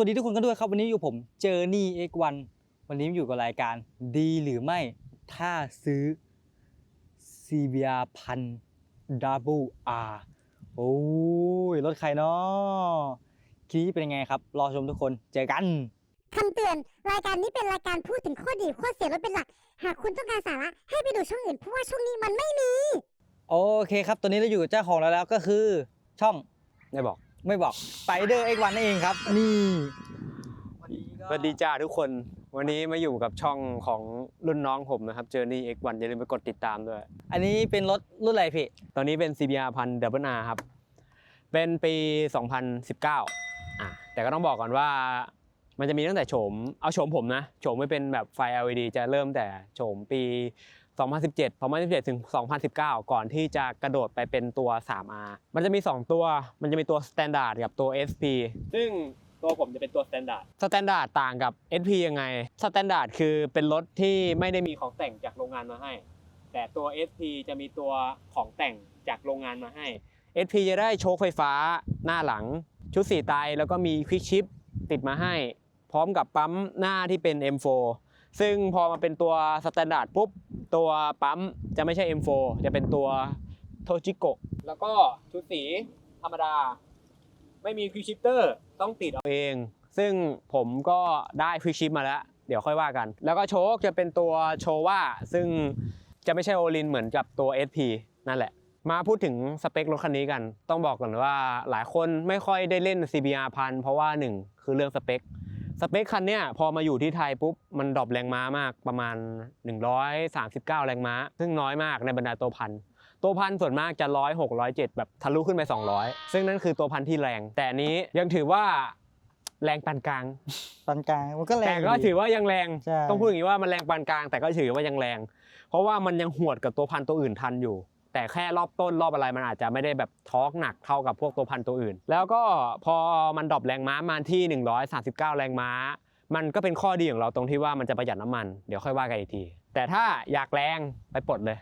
วัสดีทุกคนกันด้วยครับ วันนี้อยู่ผมเจอนี่ X1 วันนี้อยู่กับรายการดีหรือไม่ถ้าซื้อ CBR พัน Double R โอ้ยรถใครเนาะคลิปนี้เป็นยังไงครับ รอชมทุกคนเจอกันคำเตือน รายการนี้เป็นรายการพูดถึงข้อดีข้อเสียรถเป็นหลัก หากคุณต้องการสาระให้ไปดูช่องอื่นเพราะว่าช่องนี้มันไม่มี โอเคครับ ตอนนี้เราอยู่กับเจ้าของแล้วแล้วก็คือช่องไม่บอก ไม่บอก Spider X1 นั่นเองครับ นี่สวัสดีจ้าทุกคนวันนี้มาอยู่กับช่องของรุ่นน้องผมนะครับ Journey X1 อย่าลืมไปกดติดตามด้วย อันนี้เป็นรถรุ่นอะไรพี่ ตอนนี้เป็น CBR พัน Double R ครับ เป็นปี 2019อะแต่ก็ต้องบอกก่อนว่า มันจะมีตั้งแต่โฉม เอาโฉมผมนะ โฉมไม่เป็นแบบไฟ LED จะเริ่มแต่โฉมปี 2017 2017 ถึง 2019 ก่อนที่จะกระโดดไปเป็นตัว 3R มันจะมี 2 ตัว มันจะมีตัว Standard กับตัว SP ซึ่งตัวผมจะเป็นตัว Standard Standard ต่างกับ SP ยังไง Standard คือเป็นรถที่ไม่ได้มีของแต่งจากโรงงานมาให้ แต่ตัว SP จะมีตัวของแต่งจากโรงงานมาให้ SP จะได้โชคไฟฟ้าหน้าหลัง ชุดสีไตแล้วก็มีควิกชิปติดมาให้ พร้อมกับปั๊มหน้าที่เป็น M4 ซึ่งพอมาเป็นตัวสแตนดาร์ดปุ๊บ ตัวปั๊มจะไม่ใช่ M4 จะเป็นตัวโทจิโกะแล้วก็ชุดสีธรรมดา ไม่มีควิกชิปเตอร์ต้องติดเอาเอง ซึ่งผมก็ได้ควิกชิปมาแล้ว เดี๋ยวค่อยว่ากัน แล้วก็โชคจะเป็นตัวโชว่าซึ่งจะไม่ใช่โอลินเหมือนกับตัว SP นั่นแหละ มาพูดถึงสเปครถคันนี้กัน ต้องบอกก่อนว่าหลายคนไม่ค่อยได้เล่น CBR พันเพราะว่าหนึ่งคือเรื่องสเปค สเปคคันเนี้ยพอมาอยู่ที่ไทยปุ๊บ มันดรอปแรงม้ามากประมาณ 139 แรงม้า ซึ่งน้อยมากในบรรดาตัวพันตัวพันส่วนมากจะ100 6 0 7แบบทะลุขึ้นไป 200 ซึ่งนั่นคือตัวพันที่แรง แต่อันนี้ยังถือว่าแรงปานกลางปานกลางมันก็แรงแต่ก็ยู่ดีถือว่ายังแรงใช่ต้องพูดอย่างนี้ว่ามันแรงปานกลางแต่ก็ถือว่ายังแรง เพราะว่ามันยังหวดกับตัวพันตัวอื่นทันอยู่ แต่แค่รอบต้นรอบอะไรมันอาจจะไม่ได้แบบทอร์กหนักเท่ากับพวกตัวพันตัวอื่น แล้วก็พอมันดรอปแรงม้ามาที่ 139 แรงม้า มันก็เป็นข้อดีของเราตรงที่ว่ามันจะประหยัดน้ำมันเดี๋ยวค่อยว่ากันอีกที แต่ถ้าอยากแรงไปปลดเลย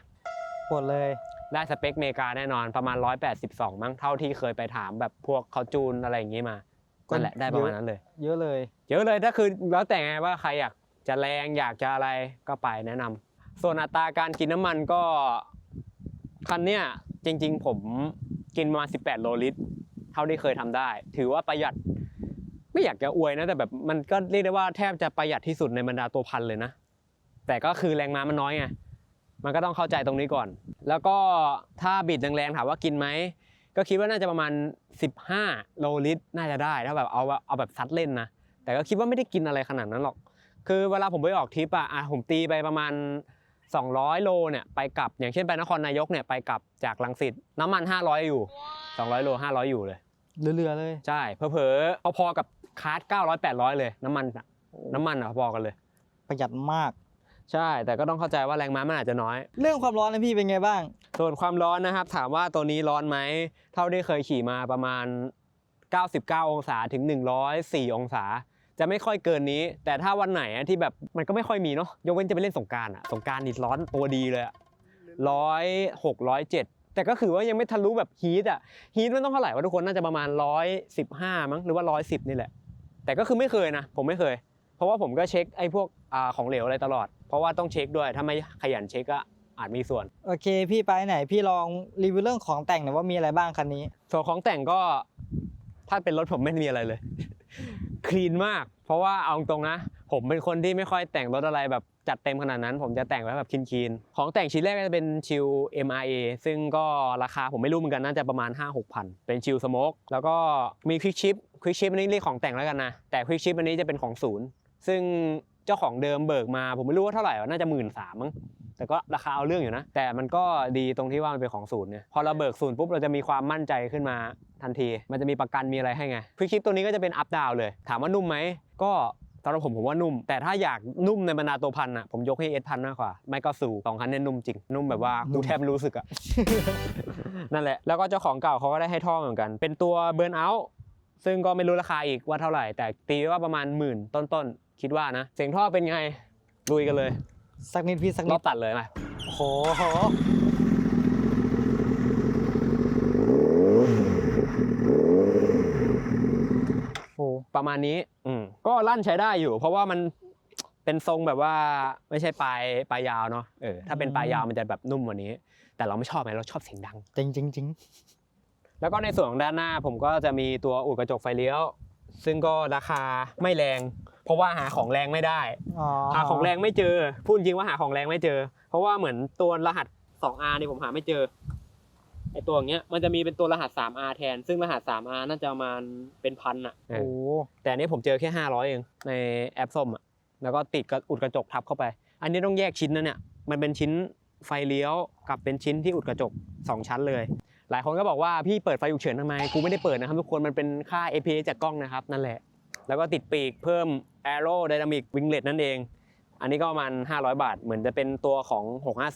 ปวดเลยได้สเปคเมกาแน่นอนประมาณ 182 มั้งเท่าที่เคยไปถามแบบพวกเขาจูนอะไรอย่างงี้มานั่นแหละได้ประมาณนั้นเลย เยอะเลย เยอะเลยถ้าคือแล้วแต่ไงว่าใครอยากจะแรงอยากจะอะไรก็ไปแนะนำส่วนอัตราการกินน้ำมันก็ คันเนี้ยจริง ๆ ผมกินมา18 โลลิตร เท่าที่เคยทำได้ ถือว่าประหยัด ไม่อยากจะอวยนะ แต่แบบมันก็เรียกได้ว่าแทบจะประหยัดที่สุดในบรรดาตัวพันเลยนะ แต่ก็คือแรงม้ามันน้อยไงมันก็ต้องเข้าใจตรงนี้ก่อน แล้วก็ถ้าบิดแรงๆถามว่ากินไหมก็คิดว่าน่าจะประมาณ 15 โลลิตร น่าจะได้ถ้าแบบเอาเอาแบบซัดเล่นนะแต่ก็คิดว่าไม่ได้กินอะไรขนาดนั้นหรอก คือเวลาผมไปออกทริปอะอะผมตีไปประมาณ 200 โลเนี่ยไปกลับ อย่างเช่นไปนครนายกเนี่ยไปกลับจากลังสิตน้ำมัน 500 อยู่ 200 โล 500 อยู่เลยเรือๆเลย ใช่เผลอๆพอๆกับคาร์ด900 800 เลยน้ำมันอะน้ำมันอะพอๆกันเลย ประหยัดมาก ใช่ แต่ก็ต้องเข้าใจว่าแรงม้ามันอาจจะน้อย เรื่องความร้อนนะพี่เป็นไงบ้าง ส่วนความร้อนนะครับ ถามว่าตัวนี้ร้อนไหมเท่าที่เคยขี่มาประมาณ 99 องศาถึง 104 องศา จะไม่ค่อยเกินนี้ แต่ถ้าวันไหนอะที่แบบมันก็ไม่ค่อยมีเนาะยกเว้นจะไปเล่นสงกรารอะสงกรารนี่ร้อนตัวดีเลยอะร้อยหกร้อยเจ็ดแต่ก็คือว่ายังไม่ทะลุแบบฮีทอะฮีทมันต้องเท่าไหร่วะทุกคนน่าจะประมาณร้อยสิบห้ามั้งหรือว่าร้อยสิบนี่แหละ แต่ก็คือไม่เคยนะ ผมไม่เคย เพราะว่าผมก็เช็คไอ้พวกอ่าของเหลวอะไรตลอด เพราะว่าต้องเช็คด้วยถ้าไม่ขยันเช็คก็อาจมีส่วน โอเค พี่ไปไหนพี่ลองรีวิวเรื่องของแต่งหน่อยว่ามีอะไรบ้างคันนี้ ส่วนของแต่งก็ถ้าเป็นรถผมไม่มีอะไรเลย คลีนมาก เพราะว่าเอาตรงนะ ผมเป็นคนที่ไม่ค่อยแต่งรถอะไรแบบจัดเต็มขนาดนั้น ผมจะแต่งไว้แบบคลีนๆของแต่งชิ้นแรกก็จะเป็นชิล MIA ซึ่งก็ราคาผมไม่รู้เหมือนกันน่าจะประมาณ 5-6พันเป็นชิลสโมกแล้วก็มีควิกชิปควิกชิปอันนี้เรียกของแต่งแล้วกันนะ แต่ควิกชิปอันนี้จะเป็นของศูนย์ ซึ่ง เจ้าของเดิมเบิกมา ผมไม่รู้ว่าเท่าไหร่วะน่าจะหมื่นสามมั้งแต่ก็ราคาเอาเรื่องอยู่นะ แต่มันก็ดีตรงที่ว่ามันเป็นของศูนย์เนี่ยพอเราเบิกศูนย์ปุ๊บเราจะมีความมั่นใจขึ้นมาทันที มันจะมีประกันมีอะไรให้ไงควิกชิปตัวนี้ก็จะเป็นอัพดาวเลย ถามว่านุ่มไหมก็สำหรับผมผมว่านุ่ม แต่ถ้าอยากนุ่มในบรรดาตัวพันอะผมยกให้เอสพันมากกว่า ไม่ก็สู่สองคันเนี่ยนุ่มจริง นุ่มแบบว่ากูแทบไม่รู้สึกอะ นั่นแหละ แล้วก็เจ้าของเก่าเขาก็ได้ให้ท่อเหมือนกัน เป็นตัวเบิร์นเอาท์ซึ่งก็ไม่รู้ราคาอีกว่าเท่าไหร่ แต่ตีไว้ว่าประมาณหมื่นต้นๆ คิดว่านะ เสียงท่อเป็นไงลุยกันเลย สักนิดพี่สักรนิอดบตัดเลยมาโอ้โหโอ้โหไปประมาณนี้อืมก็ลั่นใช้ได้อยู่ เพราะว่ามันเป็นทรงแบบว่าไม่ใช่ปลายปลายยาวเนาะเออถ้าเป็นปลายยาวมันจะแบบนุ่มกว่านี้ แต่เราไม่ชอบไงเราชอบเสียงดัง จริงจริงจริงแล้วก็ในส่วนของด้านหน้าผมก็จะมีตัวอุดกระจกไฟเลี้ยว ซึ่งก็ราคาไม่แรง เพราะว่าหาของแรงไม่ได้ อ๋อหาของแรงไม่เจอ พูดจริงว่าหาของแรงไม่เจอ เพราะว่าเหมือนตัวรหัส 2R นี่ผมหาไม่เจอ ไอตัวอย่างเงี้ย มันจะมีเป็นตัวรหัส 3R แทน ซึ่งรหัส 3R น่าจะประมาณเป็นพันอะเอโอ้อแต่อันนี้ผมเจอแค่ 500 เองในแอปส้มอะแล้วก็ติดกับอุดกระจกทับเข้าไป อันนี้ต้องแยกชิ้นนะเนี่ย มันเป็นชิ้นไฟเลี้ยวกับเป็นชิ้นที่อุดกระจก 2 ชั้นเลย หลายคนก็บอกว่าพี่เปิดไฟฉุกเฉินทำไม กูไม่ได้เปิดนะครับทุกคน มันเป็นค่า APA จากกล้องนะครับนั่นแหละ แล้วก็ติดปีกเพิ่ม Aero Dynamic Winglet นั่นเอง อันนี้ก็ประมาณ 500 บาท เหมือนจะเป็นตัวของ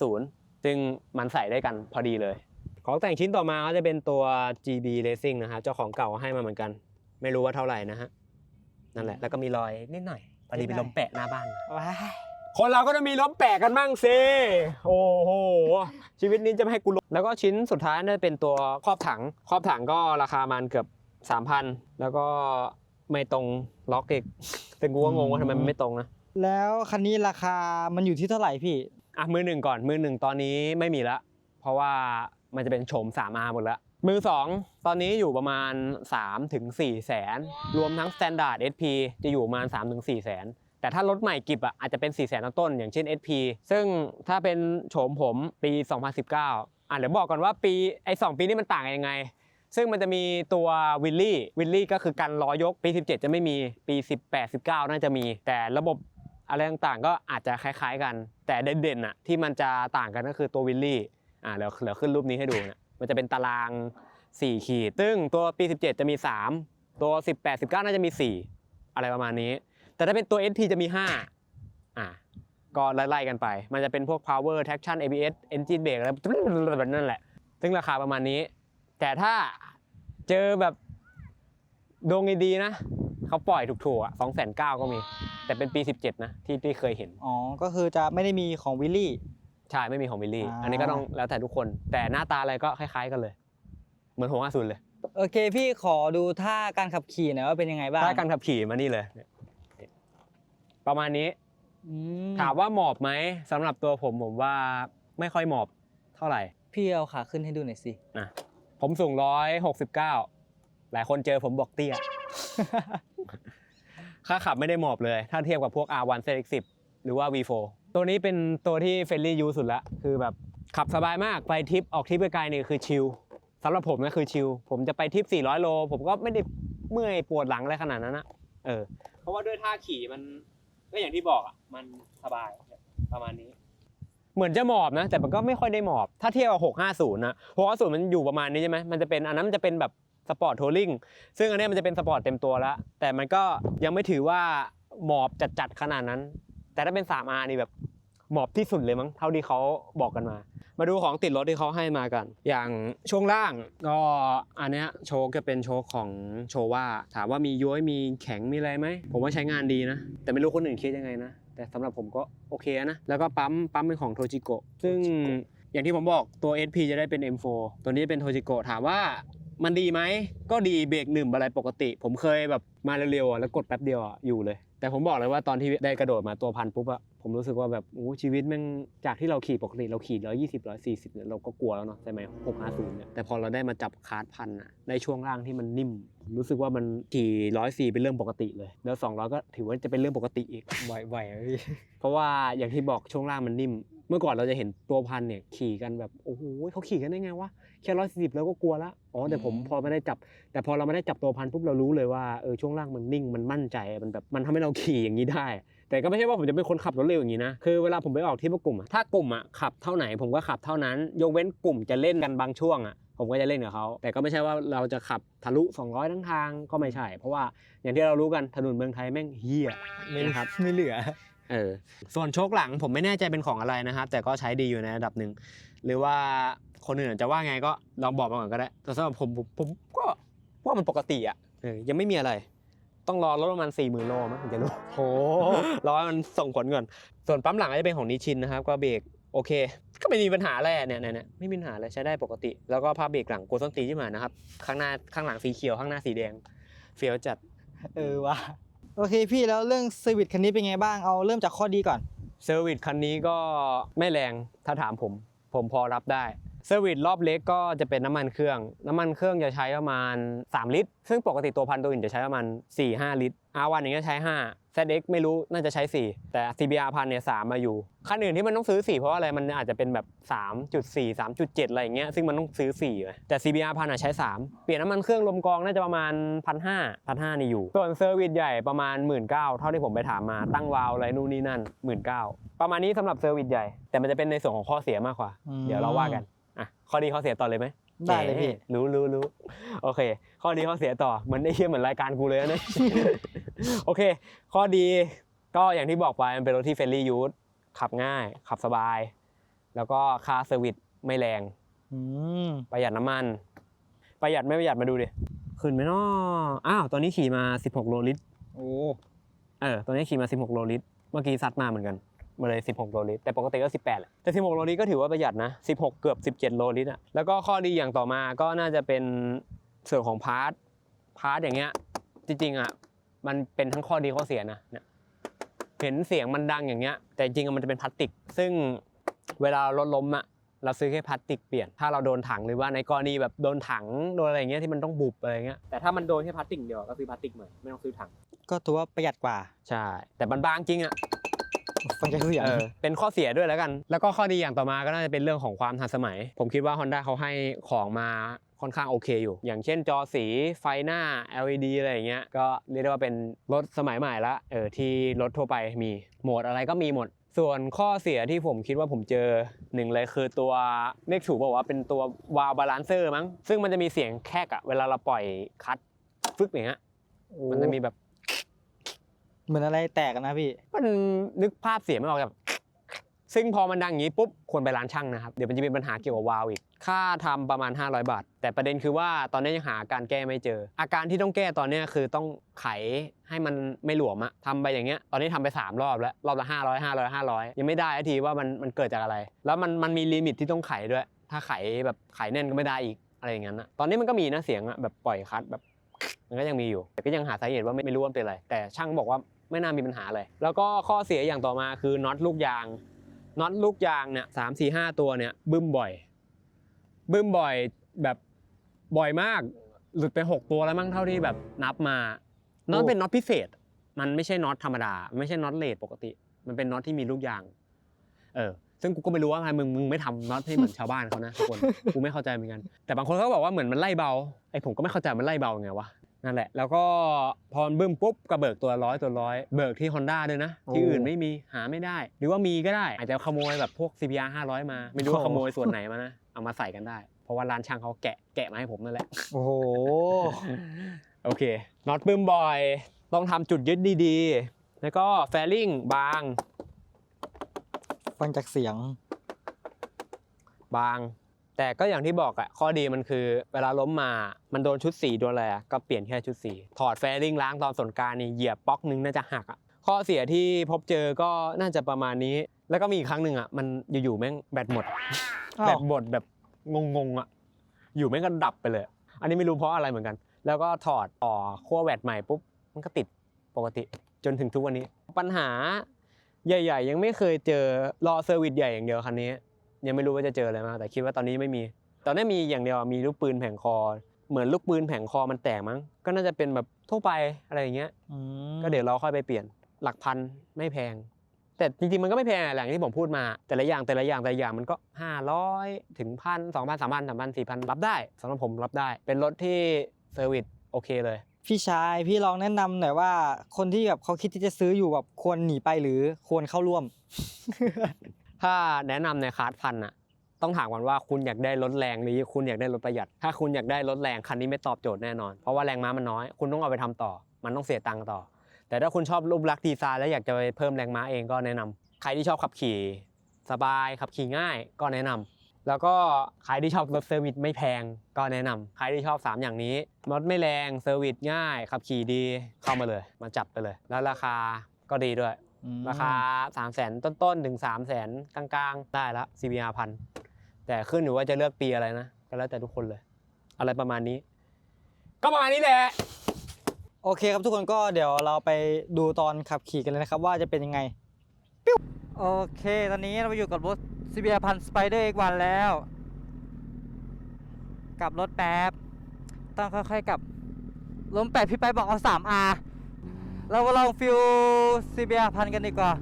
650 ซึ่งมันใส่ได้กันพอดีเลย ของแต่งชิ้นต่อมาก็จะเป็นตัว GB Racing นะฮะเจ้าของเก่าให้มาเหมือนกัน ไม่รู้ว่าเท่าไหร่นะฮะนั่นแหละแล้วก็มีรอยนิดหน่อยพอดีเป็นลมแปะหน้าบ้าน ว้ายคนเราก็จะมีล้มแปะกันบ้างสิโอ้โห ชีวิตนี้จะไม่ให้กูล้มแล้วก็ชิ้นสุดท้ายน่าจะเป็นตัวครอบถัง ครอบถังก็ราคามันเกือบ 3,000 แล้วก็ ไม่ตรงล็อกอีกแต่กูก็งงว่าทำไมมันไม่ตรงนะแล้วคันนี้ราคามันอยู่ที่เท่าไหร่พี่อะมือหนึ่งก่อนมือหนึ่งตอนนี้ไม่มีละเพราะว่ามันจะเป็นโฉม 3R หมดละมือ 2 ตอนนี้อยู่ประมาณ3ถึง4แสน รวมทั้ง Standard SP จะอยู่ประมาณ3ถึง4แสน แต่ถ้ารถใหม่กิบอะอาจจะเป็น 4 แสนต้นๆอย่างเช่น SP ซึ่งถ้าเป็นโฉมผมปี 2019 อะเดี๋ยวบอกก่อนว่าปีไอ้2ปีนี้มันต่างกันยังไง ซึ่งมันจะมีตัววิลลี่วิลลี่ก็คือการล้อยกปี 17 จะไม่มีปี 18 19 น่าจะมี แต่ระบบอะไรต่างๆ ก็อาจจะคล้ายๆกัน แต่เด่นๆอะที่มันจะต่างกันก็คือตัววิลลี่อ่าเดี๋ยวเดี๋ยวขึ้นรูปนี้ให้ดูนะมันจะเป็นตาราง 4 ขีด ซึ่งตัวปี 17 จะมี 3 ตัว 18 19 น่าจะมี 4 อะไรประมาณนี้ แต่ถ้าเป็นตัว SP จะมี 5อ่าก็ไล่ๆกันไป มันจะเป็นพวก power traction ABS engine brake อะไรแบบนั่นแหละ ซึ่งราคาประมาณนี้ แต่ถ้าเจอแบบดวงดีๆนะเขาปล่อยถูกๆอะสองแสนเก้าก็มี แต่เป็นปี 17 นะ ที่ที่เคยเห็น อ๋อ ก็คือจะไม่ได้มีของวิลลี่ ใช่ ไม่มีของวิลลี่ อ่า อันนี้ก็ต้องแล้วแต่ทุกคน แต่หน้าตาอะไรก็คล้ายๆกันเลย เหมือนหัวอาซุนเลยโอเคพี่ขอดูท่าการขับขี่หน่อยว่าเป็นยังไงบ้างถ้าการขับขี่มานี่เลย ประมาณนี้ อืมถามว่าหมอบไหมสำหรับตัวผมผมว่าไม่ค่อยหมอบเท่าไหร่ พี่เอาขาขึ้นให้ดูหน่อยสินะ ผมสูงร้อยหกสิบเก้าหลายคนเจอผมบอกเตี้ย ค่าขับไม่ได้หมอบเลย ถ้าเทียบกับพวก R1 ZX10 หรือว่า V4 ตัวนี้เป็นตัวที่เฟรนลี่ยูสุดละ คือแบบขับสบายมาก ไปทริปออกทริปไกลๆนี่คือชิลสำหรับผมก็คือชิล ผมจะไปทริป 400 โล ผมก็ไม่ได้เมื่อยปวดหลังอะไรขนาดนั้นนะเออ เพราะว่าด้วยท่าขี่มันก็อย่างที่บอกอะ มันสบายประมาณนี้ เหมือนจะหมอบนะ แต่มันก็ไม่ค่อยได้หมอบ ถ้าเทียบกับ650นะ650มันอยู่ประมาณนี้ใช่ไหมมันจะเป็นอันนั้นมันจะเป็นแบบสปอร์ตทัวริงซึ่งอันนี้มันจะเป็นสปอร์ตเต็มตัวแล้ว แต่มันก็ยังไม่ถือว่าหมอบจัดๆขนาดนั้น แต่ถ้าเป็น 3R นี่แบบหมอบที่สุดเลยมั้งเท่าที่เขาบอกกันมา มาดูของติดรถที่เขาให้มากัน อย่างช่วงล่างก็อันเนี้ยโชคจะเป็นโชคของโชว่าถามว่ามีย้อยมีแข็งมีอะไรไหมผมว่าใช้งานดีนะ แต่ไม่รู้คนอื่นคิดยังไงนะ แต่สำหรับผมก็โอเคนะ แล้วก็ปั๊มปั๊มเป็นของโทจิโกะซึ่งอย่างที่ผมบอกตัว SP จะได้เป็น M4 ตัวนี้เป็นโทจิโกะถามว่ามันดีไหมก็ดีเบรกหนึ่งอะไรปกติ ผมเคยแบบมาเร็วๆอะแล้วกดแป๊บเดียวอะอยู่เลย แต่ผมบอกเลยว่าตอนที่ได้กระโดดมาตัวพันปุ๊บอะผมรู้สึกว่าแบบโอ้ชีวิตแม่งจากที่เราขี่ปกติเราขี่ร้อยยี่สิบร้อยสี่สิบเนี่ยเราก็กลัวแล้วเนาะใช่ไหมหกห้าศูนย์เนี่ยแต่พอเราได้มาจับคาร์ดพันอะได้ช่วงล่างที่มันนิ่ม ผมรู้สึกว่ามันขี่ร้อยสี่เป็นเรื่องปกติเลย แล้วสองร้อยก็ถือว่าจะเป็นเรื่องปกติอีก ไหวๆไหมพี่เพราะว่าอย่างที่บอกช่วงล่างมันนิ่ม เมื่อก่อนเราจะเห็นตัวพันเนี่ยขี่กันแบบโอ้โหเขาขี่กันได้ไงวะแค่ร้อยสี่สิบแล้วก็กลัวละอ๋อแต่ผมพอไม่ได้จับ แต่พอเราไม่ได้จับตัวพันปุ๊บเรารู้เลยว่าเออช่วงล่างมันนิ่งมันมั่นใจมันแบบมันทำให้เราขี่อย่างนี้ได้ แต่ก็ไม่ใช่ว่าผมจะเป็นคนขับรถเร็วอย่างนี้นะคือเวลาผมไปออกที่พวกกลุ่มอะถ้ากลุ่มอะขับเท่าไหนผมก็ขับเท่านั้น ยกเว้นกลุ่มจะเล่นกันบางช่วงอะ ผมก็จะเล่นกับเขา แต่ก็ไม่ใช่ว่าเราจะขับทะลุ 200 ทั้งทางก็ไม่ใช่ เพราะว่าอย่างที่เรารู้กันถนนเมืองไทยแม่งเฮียไม่นะครับไม่เหลือเออส่วนโชคหลังผมไม่แน่ใจเป็นของอะไรนะครับแต่ก็ใช้ดีอยู่ในระดับหนึ่งหรือว่าคนอื่นจะว่าไงก็ลองบอกมาก่อนก็ได้แต่สำหรับผมผมผมก็ว่ามันปกติอะเออยังไม่มีอะไร ต้องรอรถประมาณ4ี่หมื่นโลมั้งถึงจะรู้โหรอให้มันส่งผลก่อนส่วนปั๊มหลังก็จะเป็นของนิชินนะครับ ก็เบรก โอเค ก็ไม่มีปัญหาอะไรอะเนี่ยเนี่ยเนี่ยไม่มีปัญหาอะไรใช้ได้ปกติ แล้วก็ผ้าเบรกหลังโกส้นตีนที่มานะครับ ข้างหน้าข้างหลังสีเขียวข้างหน้าสีแดง เฟี้ยวจัด เออว่ะโอเคพี่แล้วเรื่องเซอร์วิสคันนี้เป็นไงบ้างเอาเริ่มจากข้อดีก่อนเซอร์วิสคันนี้ก็ไม่แรงถ้าถามผม ผมพอรับได้เซอร์วิสรอบเล็กก็จะเป็นน้ำมันเครื่อง น้ำมันเครื่องจะใช้ประมาณ 3 ลิตร ซึ่งปกติตัวพันตัวอื่นจะใช้ประมาณ 4-5 ลิตร R1 อย่างเงี้ยใช้ 5 ZX ไม่รู้น่าจะใช้ 4 แต่ CBR พันเนี่ย3มาอยู่คันอื่นที่มันต้องซื้อ 4 เพราะว่าอะไรมันอาจจะเป็นแบบ 3.4 3.7 อะไรอย่างเงี้ยซึ่งมันต้องซื้อ4เลยแต่ CBR พันอะใช้ 3 เปลี่ยนน้ำมันเครื่องลมกองน่าจะประมาณ 1,500 1,500นี่อยู่ ส่วนเซอร์วิสใหญ่ประมาณ 19,000เท่าที่ผมไปถามมาตั้งวาล์วอะไรนู่นนี่นั่น 19,000 ประมาณนี้สำหรับเซอร์วิสใหญ่ แต่มันจะเป็นในส่วนของข้อเสียมากกว่าอืมเดี๋ยวเราว่ากันอะข้อดีข้อเสียต่อเลยไหม ได้เลยพี่อ๊ะรู้รู้รู้โอเค ข้อดีข้อเสียต่อเหมือนไอ้เหี้ยเหมือนรายการกูเลยนะเนี่ยโอเค ข้อดีก็อย่างที่บอกไปมันเป็นรถที่เฟรนลี่ยูทขับง่าย ขับสบาย แล้วก็ค่าเซอร์วิสไม่แรงอืมประหยัดน้ำมัน ประหยัดไม่ประหยัดมาดูดิขึ้นไหมเนาะอ้าวตอนนี้ขี่มา 16 โลลิตรโอ้เออตอนนี้ขี่มา 16 โลลิตร เมื่อกี้ซัดมาเหมือนกัน มาเลย 16 โลลิตร แต่ปกติก็ 18แหละแต่ 16 โลลิตรก็ถือว่าประหยัดนะ 16 เกือบ 17 โลลิตรอะแล้วก็ข้อดีอย่างต่อมาก็น่าจะเป็นส่วนของพาร์ทพาร์ทอย่างเงี้ยจริงๆอะมันเป็นทั้งข้อดีข้อเสียนะเนี่ยเห็นเสียงมันดังอย่างเงี้ย แต่จริงๆอะมันจะเป็นพลาสติก ซึ่งเวลารถล้มอะเราซื้อแค่พลาสติกเปลี่ยน ถ้าเราโดนถังหรือว่าในกรณีแบบโดนถังโดนอะไรอย่างเงี้ยที่มันต้องบุบอะไรเงี้ย แต่ถ้ามันโดนแค่พลาสติกเดียวก็ซื้อพลาสติกใหม่ไม่ต้องซื้อถัง ก็ถือว่าประหยัดกว่า ใช่ แต่มันบางจริงอะ ฟังจากเสียงเออเป็นข้อเสียด้วยแล้วกัน แล้วก็ข้อดีอย่างต่อมาก็น่าจะเป็นเรื่องของความทันสมัย ผมคิดว่า Honda เขาให้ของมาค่อนข้างโอเคอยู่ อย่างเช่นจอสีไฟหน้า LED อะไรอย่างเงี้ย ก็เรียกได้ว่าเป็นรถสมัยใหม่ละ เออที่รถทั่วไปมีโหมดอะไรก็มีหมด ส่วนข้อเสียที่ผมคิดว่าผมเจอหนึ่งเลยคือตัวเรียกถูกบอกว่าเป็นตัววาล์วบาลานเซอร์มั้ง ซึ่งมันจะมีเสียงแคกอะเวลาเราปล่อยคัดฟึกอย่างเงี้ย มันจะมีแบบ เหมือนอะไรแตกนะพี่ มันนึกภาพเสียงไม่ออกแบบซึ่งพอมันดังอย่างนี้ปุ๊บควรไปร้านช่างนะครับ เดี๋ยวมันจะมีปัญหาเกี่ยวกับวาล์วอีก ค่าทำประมาณ 500 บาท แต่ประเด็นคือว่าตอนนี้ยังหาการแก้ไม่เจอ อาการที่ต้องแก้ตอนนี้คือต้องไขให้มันไม่หลวมอะทำไปอย่างเงี้ย ตอนนี้ทำไป 3 รอบแล้ว รอบละ 500 500 500 ยังไม่ได้ทีว่ามันมันเกิดจากอะไร แล้วมันมันมีลิมิตที่ต้องไขด้วย ถ้าไขแบบไขแน่นก็ไม่ได้อีกอะไรอย่างนั้นนะตอนนี้มันก็มีนะเสียงอะแบบปล่อยคัดแบบ มันก็ยังมีอยู่ แต่ก็ยังหาสาเหตุว่าไม่ไม่รู้ว่ามันเป็นอะไร แต่ช่างบอกว่าไม่น่ามีปัญหาเลยแล้วก็ข้อเสียอย่างต่อมาคือน็อตลูกยางน็อตลูกยางเนี่ยสามสี่ห้าตัวเนี่ยบึ้มบ่อย บึ้มบ่อยแบบบ่อยมากหลุดไปหกตัวแล้วมั้งเท่าที่แบบนับมาน็อตเป็นน็อตพิเศษ มันไม่ใช่น็อตธรรมดา ไม่ใช่น็อตเลดปกติ มันเป็นน็อตที่มีลูกยาง เออ ซึ่งกูก็ไม่รู้ว่าทำไมมึงมึงไม่ทำน็อตให้เหมือนชาวบ้านเขานะทุกคน กูไม่เข้าใจเหมือนกัน แต่บางคนเขาก็บอกว่าเหมือนมันไล่เบา ไอ้ผมก็ไม่เข้าใจมันไล่เบาไงวะ นั่นแหละ แล้วก็พอมันบึ้มปุ๊บก็เบิกตัวร้อยตัวร้อยเบิกที่ Honda ด้วยนะ ที่โอ้อื่นไม่มีหาไม่ได้ หรือว่ามีก็ได้ อาจจะขโมยแบบพวก CBR 500 มา ไม่รู้ว่าโอ้ขโมยส่วนไหนมานะ เอามาใส่กันได้ เพราะว่าร้านช่างเขาแกะแกะมาให้ผมนั่นแหละ โอ้โห โอเคน็อตบึ้มบ่อย ต้องทำจุดยึดดีๆ แล้วก็แฟลิงบาง ฟังจากเสียง บาง แต่ก็อย่างที่บอกอะข้อดีมันคือเวลาล้มมา มันโดนชุดสีโดนอะไรอะก็เปลี่ยนแค่ชุดสี ถอดแฟริงล้างตอนสนกรารนี่เหยียบป๊อกนึงน่าจะหักอะข้อเสียที่พบเจอก็น่าจะประมาณนี้ แล้วก็มีอีกครั้งหนึ่งอะมันอยู่ๆแม่งแบตหมดอ้าวแบตหมดแบบงงๆอะอยู่แม่งก็ดับไปเลย อันนี้ไม่รู้เพราะอะไรเหมือนกัน แล้วก็ถอดต่อขั้วแบตใหม่ปุ๊บมันก็ติดปกติจนถึงทุกวันนี้ ปัญหาใหญ่ ๆ ยังไม่เคยเจอรอเซอร์วิสใหญ่อย่างเดียวคันนี้ ยังไม่รู้ว่าจะเจออะไรมางแต่คิดว่าตอนนี้ไม่มี ตอนนี้มีอย่างเดียวมีลูกปืนแผงคอ เหมือนลูกปืนแผงคอมันแตกมั้ง ก็น่าจะเป็นแบบทั่วไปอะไรอย่างเงี้ยอืมก็เดี๋ยวเราค่อยไปเปลี่ยนหลักพันไม่แพง แต่จริงๆมันก็ไม่แพงอะแหล่งที่ผมพูดมา แต่ละอย่างแต่ละอย่างแต่ละอย่างมันก็ 500 ถึงพันสองพันสามพันสามพันสี่พันรับได้สำหรับผมรับได้ เป็นรถที่เซอร์วิสโอเคเลยพี่ชายพี่ลองแนะนำหน่อยว่า คนที่แบบเขาคิดที่จะซื้ออยู่แบบควรหนีไปหรือควรเข้าร่วม ถ้าแนะนำในคลาสพันอะต้องถามก่อนว่าคุณอยากได้รถแรงหรือคุณอยากได้รถประหยัด ถ้าคุณอยากได้รถแรงคันนี้ไม่ตอบโจทย์แน่นอน เพราะว่าแรงม้ามันน้อย คุณต้องเอาไปทำต่อ มันต้องเสียตังค์ต่อ แต่ถ้าคุณชอบรูปลักษณ์ดีไซน์แล้วอยากจะไปเพิ่มแรงม้าเองก็แนะนำใครที่ชอบขับขี่ สบายขับขี่ง่ายก็แนะนำแล้วก็ใครที่ชอบรถเซอร์วิสไม่แพงก็แนะนำใครที่ชอบ 3 อย่างนี้รถไม่แรงเซอร์วิสง่ายขับขี่ดีเข้ามาเลย มาจับไปเลย แล้วราคาก็ดีด้วย ราคา3 0 0แสนต้นๆถึง3 0 0แสนกลางๆ ได้ละ CBR พันแต่ขึ้นอยู่ว่าจะเลือกปีอะไรนะ ก็แล้วแต่ทุกคนเลย อะไรประมาณนี้ ก็ประมาณนี้แหละ โอเคครับทุกคนก็เดี๋ยวเราไปดูตอนขับขี่กันเลยนะครับ ว่าจะเป็นยังไงปิ้วโอเค ตอนนี้เราอยู่กับรถ CBR พันสไปเดอร์อีกวันแล้ว กลับรถแป๊บ ต้องค่อยๆกลับลมแปดพี่ไปบอกเอา 3R เรามาลองฟิล CBR พันกันดีกว่า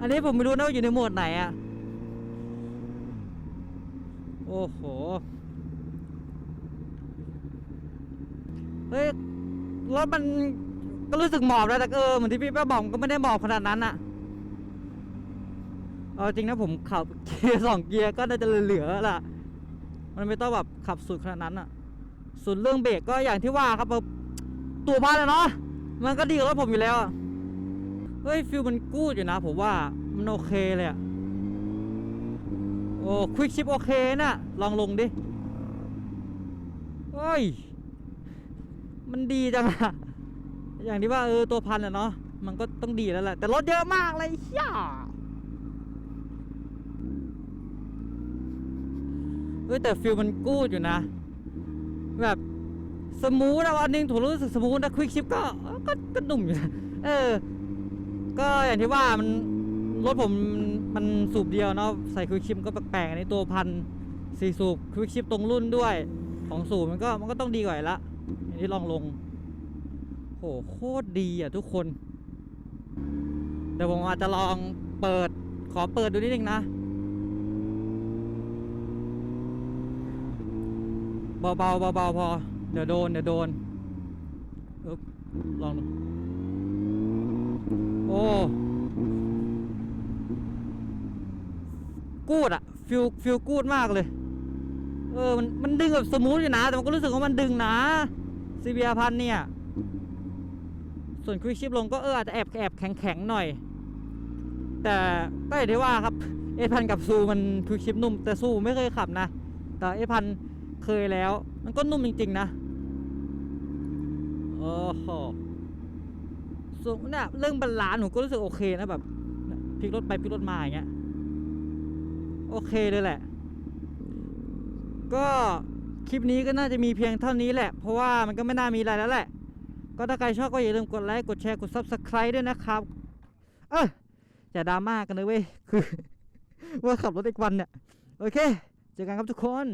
อันนี้ผมไม่รู้นะว่าอยู่ในโหมดไหนอะโอ้โห เฮ้ย รถมันก็รู้สึกหมอบแล้วแต่เออเหมือนที่พี่แป้บอกมันก็ไม่ได้หมอบขนาดนั้นอะเอาจริงนะผมขับเกียร์สองเกียร์ก็น่าจะเหลือๆล่ะ มันไม่ต้องแบบขับสุดขนาดนั้นอะส่วนเรื่องเบรกก็อย่างที่ว่าครับตัวพันเลยเนาะ มันก็ดีกว่ารถผมอยู่แล้วอะเฮ้ยฟิลมันกู้อยู่นะ ผมว่ามันโอเคเลยอะโอ้ควิกชิปโอเคนะลองลงดิเฮ้ย มันดีจังอะอย่างที่ว่าเออตัวพันอะเนาะมันก็ต้องดีแล้วแหละ แต่รถเยอะมากเลยเฮียเฮ้ยแต่ฟิลมันกู้อยู่นะ แบบ สมูทนะวันหนึงถูรู้สึกสมูทนะควิกชิปก็ก็ก็หนุ่มอยู่นะเออ ก็อย่างที่ว่ามันรถผมมันสูบเดียวเนาะใส่ควิกชิปก็แปลกๆอันตัวพันสี่สูบควิกชิปตรงรุ่นด้วย ของสูบมันก็มันก็ต้องดีกว่าอยู่ละอันนี้ลองลงโหโคตรดีอะทุกคนเดี๋ยวผมอาจจะลองเปิดขอเปิดดูนิดนึงนะเบาๆเบาๆพอ เดี๋ยวโดนเดี๋ยวโดนอึ๊บลองโอ้ กูดอะฟิลฟิลกูดมากเลย เออ มัน มันดึงแบบสมูทอยู่นะ แต่มันก็รู้สึกว่ามันดึงนะ CBR พันเนี่ย ส่วนควิชิปลงก็เอออาจจะแอบแอบแข็งแข็งๆหน่อย แต่ก็อย่างที่ว่าครับ เอพันกับซูมันควิชิปนุ่ม แต่ซูไม่เคยขับนะ แต่เอพันเคยแล้ว มันก็นุ่มจริง ๆ นะ โอ้โหส่วนเนี่ยเรื่องบรรลานซ์ผมก็รู้สึกโอเคนะแบบพลิกรถไปพลิกรถมาอย่างเงี้ยโอเคเลยแหละ ก็คลิปนี้ก็น่าจะมีเพียงเท่านี้แหละ เพราะว่ามันก็ไม่น่ามีอะไรแล้วแหละ ก็ถ้าใครชอบก็อย่าลืมกดไลค์ กดแชร์ กด Subscribe ด้วยนะครับ เอออย่าดราม่ากันเลยเว้ย คือ ว่าขับรถอีกวันเนี่ย โอเค เจอกันครับทุกคน